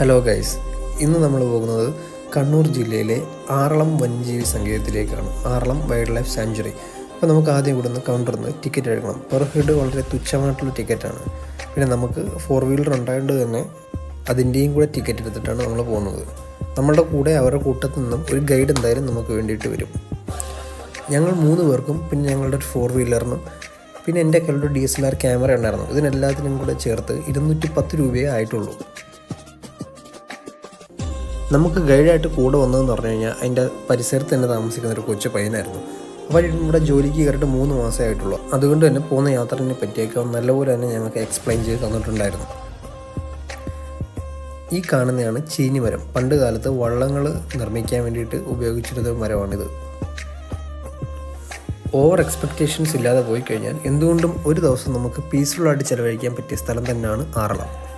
Hello guys ഇന്ന് നമ്മൾ പോകുന്നത് കണ്ണൂർ ജില്ലയിലെ ആറളം വന്യജീവി സങ്കേതത്തിലേക്കാണ്. ആറളം വൈൽഡ് ലൈഫ് സാഞ്ചുറി അപ്പോൾ നമുക്ക് ആദ്യം ഇവിടുന്ന് കൗണ്ടറിൽ നിന്ന് ടിക്കറ്റ് എടുക്കണം. പെർ ഹെഡ് വളരെ തുച്ഛമായിട്ടുള്ള ടിക്കറ്റാണ് പിന്നെ നമുക്ക് ഫോർ വീലർ ഉണ്ടായതുകൊണ്ട് തന്നെ അതിന്റെയും കൂടെ ടിക്കറ്റ് എടുത്തിട്ടാണ് നമ്മൾ പോകുന്നത്. നമ്മളുടെ കൂടെ അവരുടെ കൂട്ടത്തിൽ നിന്നും ഒരു ഗൈഡ് എന്തായാലും നമുക്ക് വേണ്ടിയിട്ട് വരും. ഞങ്ങൾ മൂന്ന് പേർക്കും പിന്നെ ഞങ്ങളുടെ ഒരു ഫോർ വീലറിനും പിന്നെ എന്റെ കയ്യിലൊരു D S L R camera ഉണ്ടായിരുന്നു. ഇതിനെല്ലാത്തിനും കൂടെ ചേർത്ത് ഇരുന്നൂറ്റി പത്ത് രൂപയേ ആയിട്ടുള്ളൂ. നമുക്ക് ഗൈഡായിട്ട് കൂടെ വന്നതെന്ന് പറഞ്ഞു കഴിഞ്ഞാൽ അതിന്റെ പരിസരത്ത് തന്നെ താമസിക്കുന്ന ഒരു കൊച്ചു പയ്യനായിരുന്നു. അപ്പോൾ ഇവിടെ ജോലിക്ക് കയറിയിട്ട് മൂന്ന് മാസമേ ആയിട്ടുള്ളൂ. അതുകൊണ്ട് തന്നെ പോകുന്ന യാത്രനെ പറ്റിയൊക്കെ നല്ലപോലെ തന്നെ ഞങ്ങൾക്ക് എക്സ്പ്ലെയിൻ ചെയ്ത് തന്നിട്ടുണ്ടായിരുന്നു. ഈ കാണുന്നതാണ് ചീനി മരം പണ്ട് കാലത്ത് വള്ളങ്ങൾ നിർമ്മിക്കാൻ വേണ്ടിയിട്ട് ഉപയോഗിച്ചിരുന്ന മരമാണിത്. ഓവർ എക്സ്പെക്റ്റേഷൻസ് ഇല്ലാതെ പോയി കഴിഞ്ഞാൽ എന്തുകൊണ്ടും ഒരു ദിവസം നമുക്ക് പീസ്ഫുള്ളായിട്ട് ചിലവഴിക്കാൻ പറ്റിയ സ്ഥലം തന്നെയാണ് ആറളം.